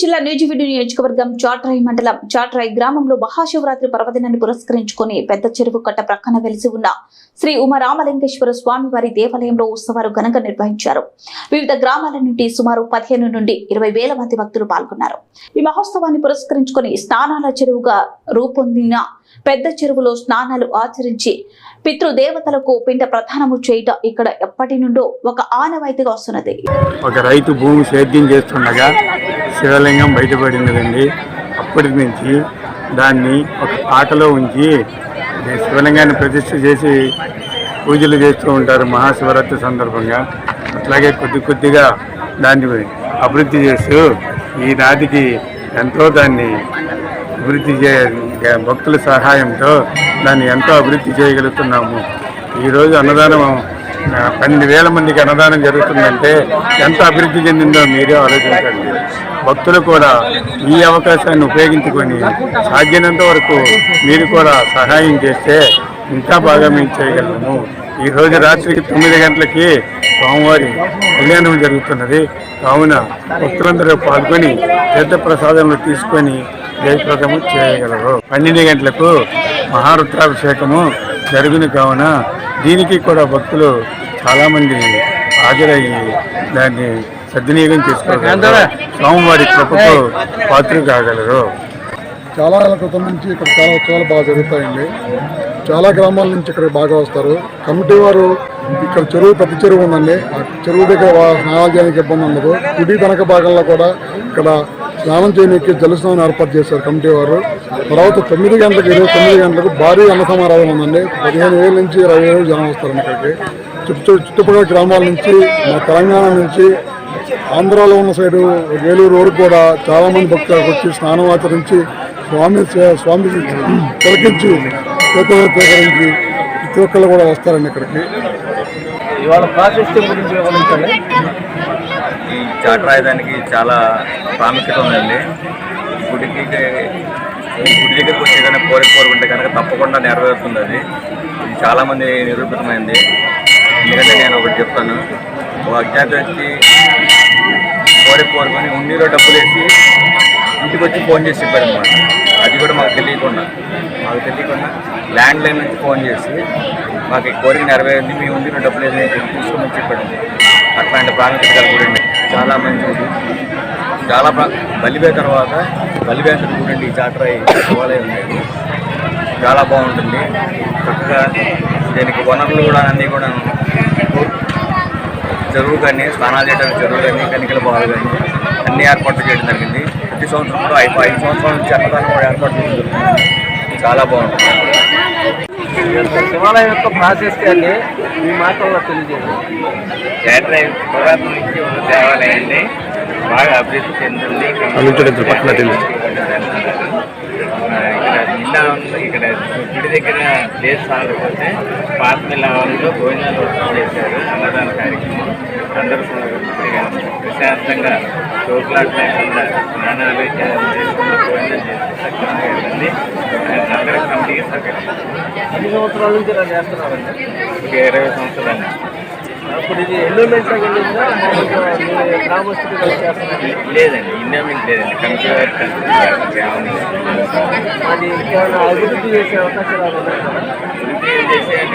జిల్లా న్యూజివీడు నియోజకవర్గం చాట్రాయి మండలం చాట్రాయి గ్రామంలో మహాశివరాత్రి పర్వదినాన్ని పురస్కరించుకుని పెద్ద చెరువు కట్ట ప్రక్కన వెలిసి ఉన్న శ్రీ ఉమరామలింగేశ్వర స్వామి వారి దేవాలయంలో ఉత్సవాలు ఘనంగా నిర్వహించారు. వివిధ గ్రామాల నుండి సుమారు పదిహేను నుండి ఇరవై వేల మంది భక్తులు పాల్గొన్నారు. ఈ మహోత్సవాన్ని పురస్కరించుకుని స్నానాల చెరువుగా రూపొందిన పెద్ద చెరువులో స్నానాలు ఆచరించి పితృదేవతలకు పిండ ప్రధానము చేయట ఇక్కడ ఎప్పటి నుండో ఒక ఆనవాయితీగా వస్తున్నది. ఒక రైతు భూమి సేద్యం చేస్తుండగా శివలింగం బయటపడినదండి. అప్పటి నుంచి దాన్ని ఒక పాటలో ఉంచి శివలింగాన్ని ప్రతిష్ఠ చేసి పూజలు చేస్తూ ఉంటారు మహాశివరాత్రి సందర్భంగా. అట్లాగే కొద్ది కొద్దిగా దాన్ని అభివృద్ధి చేస్తూ ఈ నాటికి ఎంతో దాన్ని అభివృద్ధి చేయాలి. భక్తుల సహాయంతో దాన్ని ఎంతో అభివృద్ధి చేయగలుగుతున్నాము. ఈరోజు అన్నదానం పన్నెండు వేల మందికి అన్నదానం జరుగుతుందంటే ఎంత అభివృద్ధి చెందిందో మీరే ఆలోచించండి. భక్తులు కూడా ఈ అవకాశాన్ని ఉపయోగించుకొని సాధ్యమైనంత వరకు మీరు కూడా సహాయం చేస్తే ఇంకా బాగా మేము చేయగలము. ఈరోజు రాత్రికి తొమ్మిది గంటలకి స్వామివారి కళ్యాణం జరుగుతున్నది. కావున భక్తులందరూ పాల్గొని తీర్థప్రసాదములు తీసుకొని జయప్రదము చేయగలరు. పన్నెండు గంటలకు మహారుద్రాభిషేకము జరుగును కావున దీనికి కూడా భక్తులు చాలామంది హాజరయ్యి దాన్ని సద్వినియోగం చేసుకోగలరు. స్వామివారి కృపకు పాత్ర కాగలరు. చాలా ఏళ్ళ క్రితం నుంచి ఇక్కడ చాలా ఉత్సవాలు బాగా జరుగుతాయండి. చాలా గ్రామాల నుంచి ఇక్కడ బాగా వస్తారు. కమిటీ వారు ఇక్కడ చెరువు పెద్ద చెరువు ఉందండి. ఆ చెరువు దగ్గర స్నానాలు చేయడానికి ఇబ్బంది ఉండదు. గుడి వెనక భాగంలో కూడా ఇక్కడ స్నానం చేయడానికి జలస్నానం ఏర్పాటు చేశారు కమిటీ వారు. తర్వాత తొమ్మిది గంటలకు ఇరవై తొమ్మిది గంటలకు భారీ అన్న సమారాధన ఉందండి. పదిహేను వేల నుంచి ఇరవై వేలు జనం వస్తారు ఇక్కడికి. చుట్టూ చుట్టుపక్కల గ్రామాల నుంచి మా తెలంగాణ నుంచి ఆంధ్రాలో ఉన్న సైడు వేలూరు వరకు కూడా చాలా మంది వచ్చి స్నానం ఆచరించి స్వామి స్వామి తొలగించి స్వీకరించి ప్రతి ఒక్కళ్ళు కూడా వస్తారండి ఇక్కడికి. ఇవాళ ప్రాశస్త్యం గురించి వివరించండి. చాట్ రాయడానికి చాలా ప్రాముఖ్యత ఉందండి. గుడికి గుడి దగ్గరికి వచ్చి ఏదైనా కోరిక కోరుకుంటే కనుక తప్పకుండా నెరవేరుతుంది అది. ఇది చాలామంది నిరూపితమైంది. ఎందుకంటే నేను ఒకటి చెప్తాను. ఒక అజ్ఞాత వ్యక్తి కోరిక కోరుకొని ఉండిలో డబ్బులు వేసి ఇంటికి వచ్చి ఫోన్ చేసి చెప్పాడు అనమాట అది కూడా మాకు తెలియకుండా. మాకు తెలియకుండా ల్యాండ్ లైన్ నుంచి ఫోన్ చేసి మాకు ఈ కోరిక నెరవేరింది మీ ఉండిలో డబ్బులు వేసి తీసుకొని చెప్పాడు. అట్లాంటి ప్రాముఖ్యత కలిగి చాలా మంచిది చాలా బలివే తర్వాత బలివేంద్ర చూడండి ఈ శివాలయం దేవాలయం ఉండేది చాలా బాగుంటుంది. చక్కగా దీనికి వనరులు కూడా అన్నీ కూడా చెరువు కానీ స్నానాలు చేయడానికి చెరువు కానీ కనికల బావి కానీ అన్ని ఏర్పాట్లు చేయడం జరిగింది. ప్రతి సంవత్సరం కూడా ఐదు ఐదు సంవత్సరాల నుంచి అన్నదానం కూడా ఏర్పాట్లు జరుగుతుంది. చాలా బాగుంటుంది. శివాలయం యొక్క శివాలయం యొక్క ప్రాశస్త్యాన్ని మీ మాటల్లో తెలియజేయండి. పురాతన నుంచి ఉన్న దేవాలయం అండి బాగా అభివృద్ధి చెందింది నిన్న ఉంది. ఇక్కడ గుడి దగ్గర ప్లేస్ సాగకపోతే పాత మిల్లవరంలో భోజనాలు చేశారు. అన్నదాన కార్యక్రమం. అందరూ ప్రశాంతంగా చోట్లాట్ లేకుండా సక్రమంగా వెళ్ళింది అందరూ కమిటీకి సహకరించారు ఎన్ని సంవత్సరాల నుంచి ఇలా చేస్తున్నారండి ఒక ఇరవై సంవత్సరాలు అప్పుడు ఇది ఎండోమెంట్ గ్రామస్తులు లేదండి ఇండోమెంట్ లేదండి కమిటీ వారి అది ఇంకేమైనా అభివృద్ధి చేసే అవకాశాలు?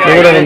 శివాలయం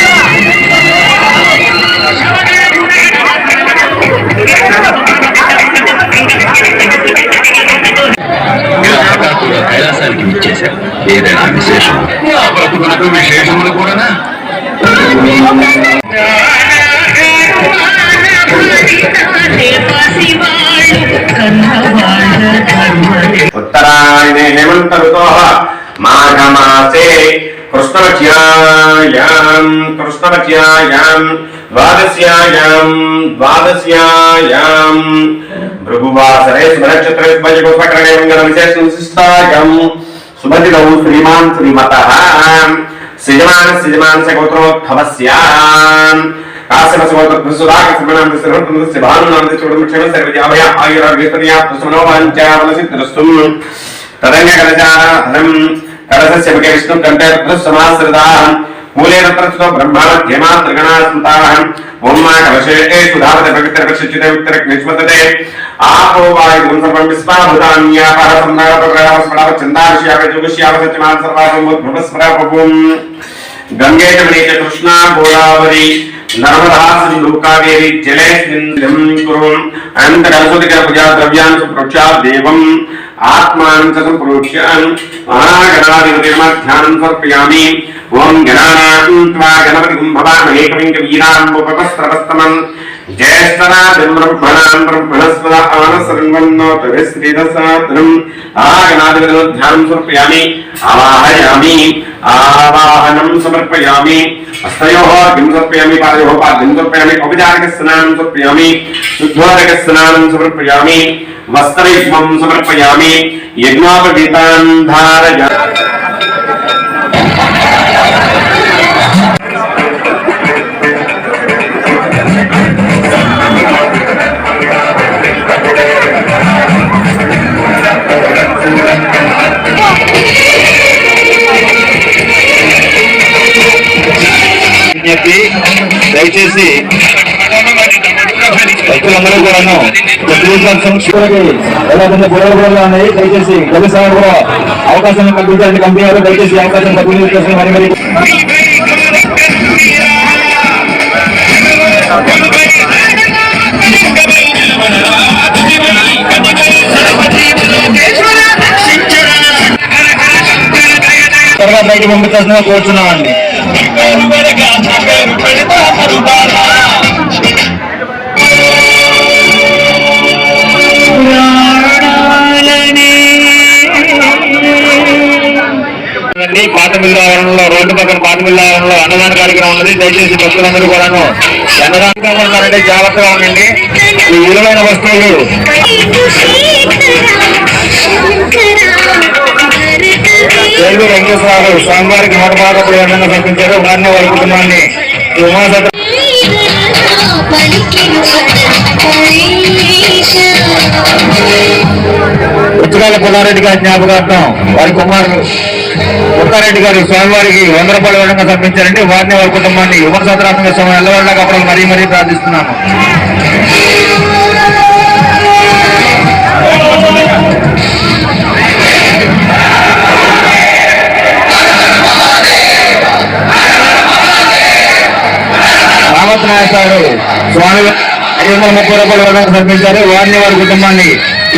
ఏదైనా విశేషం? ఆ బ్రతుకులకు విశేషములు కూడా ఉత్తరాయణే హేమంత ఋతో మాఘమాసే కృష్ణవచ్యాయాం కృష్ణవచ్యాయాం ద్వాదశ్యాయాం ద్వాదశ్యాయాం. భృగువాసరే శుభనక్షత్రే శుభజగోపకరణే మంగళ విశేష విశిష్టాయాం సుభదిదౌ శ్రీమాన్ శ్రీమత సృజమాన సృజమానస గోత్రోద్భవస్యాం కాశ్యప గోత్ర సుధాకర శ్రమణాంత శ్రీహంత భానునాంత చూడము క్షమ సర్వజాభయ ఆయుర విపర్యా పుష్మనో వాంఛావలసిద్ధరస్వం తదంగకలచారం కలసస్య ముఖే విష్ణు కంటే సమాశ్రితాః మూలేన ప్రస్తుతో బ్రహ్మాధ్యమా త్రిగణా స్మృతాః ఓం మా కలశే సుధావత ఆపో వాయు సర్వం విస్మాభూతాన్యాపహ సంభావ ప్రయావ జోగిష్యావ సత్యమాన సర్వాసం భృమస్మరాపభూం గంగే చ కృష్ణా గోదావరి. నర్మదా సింధు కావేరి జలేస్మిన్ కురు అనంతరసోదిక పూజా ద్రవ్యాన్ సుప్రోక్షా దేవం ఆత్మానం చ సంప్రోక్ష్య మహాగణాధిపతిర్మధ్యానం సమర్పయామి ఓం గణానాం త్వా గణపతిం భవామహే కవిం కవీనాం ఉపపస్త్రవస్తమం జ్యేష్ఠరాజం బ్రహ్మణాం బ్రహ్మణస్పద ఆనసర్వన్నోతరిశ్రీదసాతనం ఆగణాధిపతిం ధ్యానం సమర్పయామి ఆవాహయామి ఆవాహనం సమర్పయామి హస్తయోः అర్ఘ్యం సమర్పయామి పాదయోः పాద్యం సమర్పయామి ఔపచారిక స్నానం సమర్పయామి శుద్ధోదక భక్తులందరూ కూడాను ఎవరైతే గొడవ గొడవలు ఉన్నాయి. దయచేసి గెలుసారు కూడా అవకాశం కల్పించాలని కంపెనీ వారు దయచేసి అవకాశం సద్వినియోగం మరి మరి త్వరగా బయట పంపించాల్సిన కోరుతున్నామండి. దయచేసి భక్తులందరూ కూడాను అన్నదానంగా ఉన్నారంటే జాగ్రత్తగా ఉండండి. ఈ విలువైన వస్తువులు. తెలుగు వెంకటేశ్వరరావు స్వామివారికి నూట పదకొండు విధంగా సమర్పించారు. వారిని వారి కుటుంబాన్ని ఈ ఉత్తరాల పుల్లారెడ్డి గారి జ్ఞాపకార్థం వారి కుమారుడు ఉత్తారెడ్డి గారు స్వామివారికి వంద రూపాయల విధంగా సమర్పించారంటే వారిని వారి కుటుంబాన్ని ఉమాసతరాత్మక సమయం ఎల్లవల్ల కప్పడం మరీ మరీ ప్రార్థిస్తున్నాము. రామత్ స్వామి ఐదు వందల ముప్పై రూపాయల సమర్పించారు వారిని వారి కుటుంబాన్ని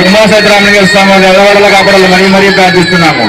ఉమాసత్రామలింగ స్వామి వారి కాపాడాలి మరీ మరీ ప్రార్థిస్తున్నాము.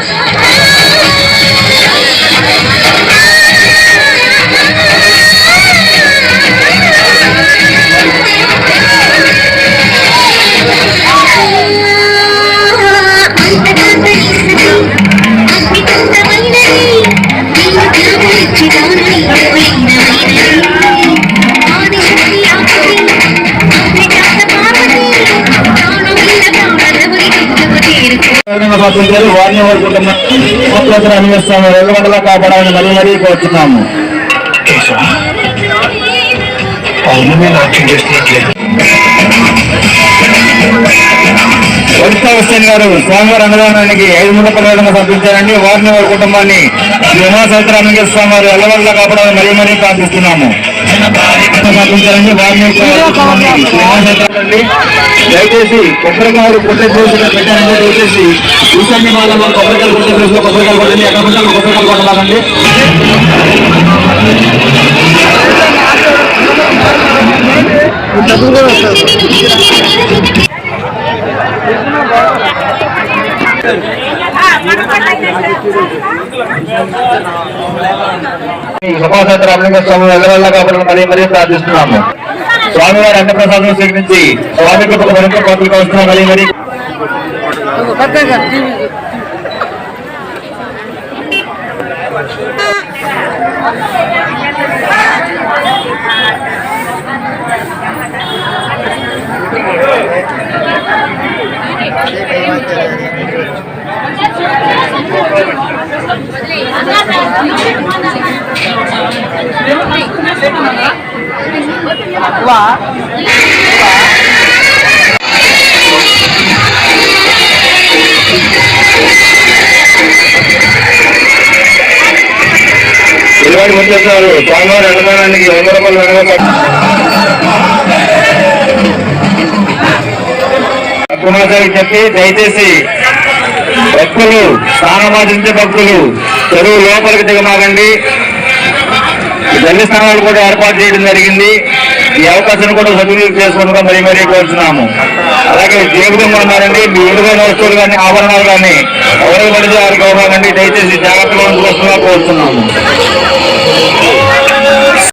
సమర్పించారు వారిని స్వామి వారి ఎల్లవల్ల కాపాడాలని మరీ మరీ కోరుతున్నాము వనితా హుస్సేన్ గారు స్వామివారి అన్నదానానికి ఐదు వందల పదవిగా సమర్పించారండి వారిని వారి కుటుంబాన్ని ఉమా సత్యరామలింగ స్వామి వారు ఎల్లవల్ల కాపాడాలని మరీ మరీ ప్రార్థిస్తున్నాము. దయచేసి కొబ్బరికాయలు పుట్ట చేసిన పెట్టారంటే దయచేసి ఈశాన్య వాళ్ళలో కొబ్బరికాయలు పుట్ట చేసిన కొబ్బరికాయలు కొట్టండి ఎక్కడ పట్టాలి కొబ్బరికాయలు కొట్టలాగండి. ఈ శుభాశాస్త్ర రామలింగ స్వామి వెళ్ళవల్ల కాపాడాలని మరీ మరీ ప్రార్థిస్తున్నాము స్వామివారి అన్నప్రసాదం స్వీకరించి స్వామి కృపకు మరింత కోరిక వస్తున్నాం మరీ మరీ Thank you. అట్లా ఇరవై ముందున్నారు పాల్గొని అనుమానానికి వంద రూపాయలు వెనక కుమార్ చెప్పి దయచేసి భక్తులు స్నానమాచించే భక్తులు చెరువు లోపలికి దిగమాగండి ఈ జల్లి స్నానాలు కూడా ఏర్పాటు చేయడం జరిగింది. ఈ అవకాశాన్ని కూడా సద్వినియోగం చేసుకుంటూ మరీ మరీ కోరుతున్నాము అలాగే జేబుగా ఉన్నారండి. మీ విలువైన వస్తువులు కానీ ఆభరణాలు కానీ ఎవరు పడితే వారికి ఇవ్వకండి దయచేసి జాగ్రత్తగా ఉంచుకోవాల్సిందిగా కోరుతున్నాము